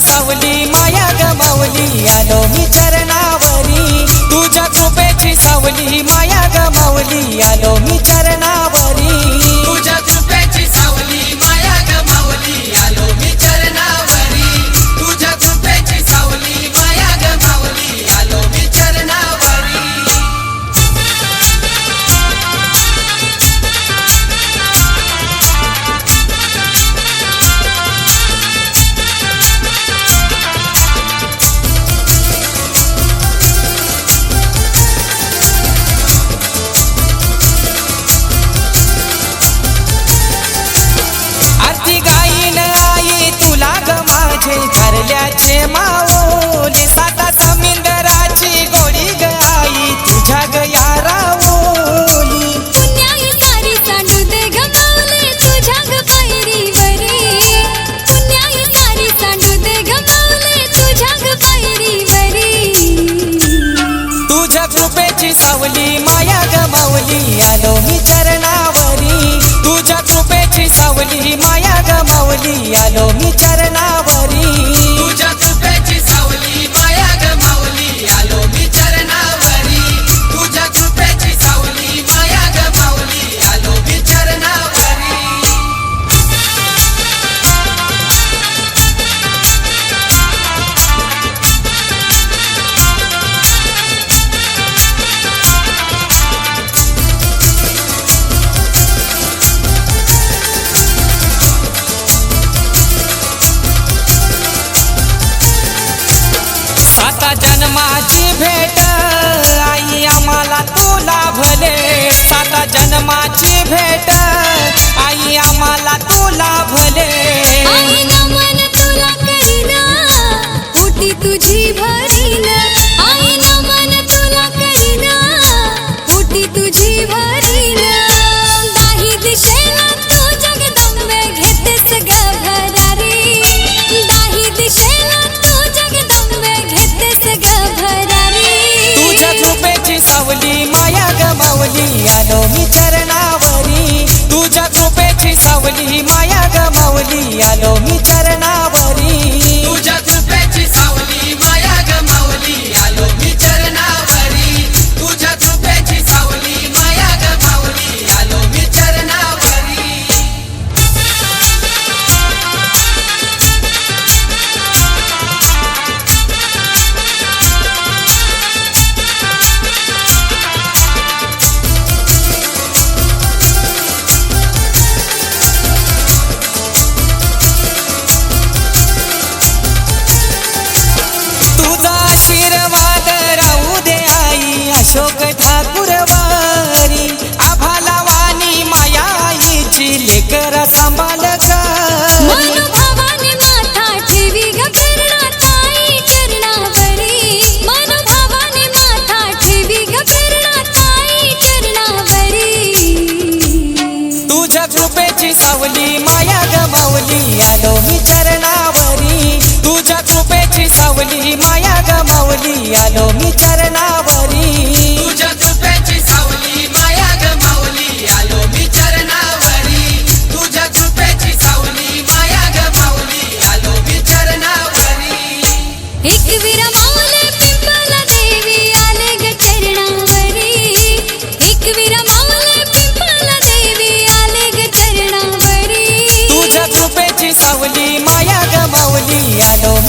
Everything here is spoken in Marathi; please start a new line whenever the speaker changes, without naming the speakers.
सावली माया गमावली आलो मी चरणावरी. तुझ्या कृपेची सावली माया गमावली आलो मी
चरणा माऊली माया गमावली आलो मी चरणावरी. तुझ्या कृपेची सावली माया गमावली आलो साता
जन्माची भेट. आई आम्हाला तुला भले. साता जन्माची भेट. आई
गमावली
आलो मी चरणावरी. तुझ्या कृपेची सावली माया गमावली. आलो माऊली आलो मी चरणावरी.
तुझ्या कृपेची सावली माया गमावली आलो मी चरणावरी. तुझ्या कृपेची सावली माया गमावली आलो मी चरणावरी.
तुझ्या कृपेची सावली माया गमावली आलो मी चरणावरी. एक विरम বলিয়া লো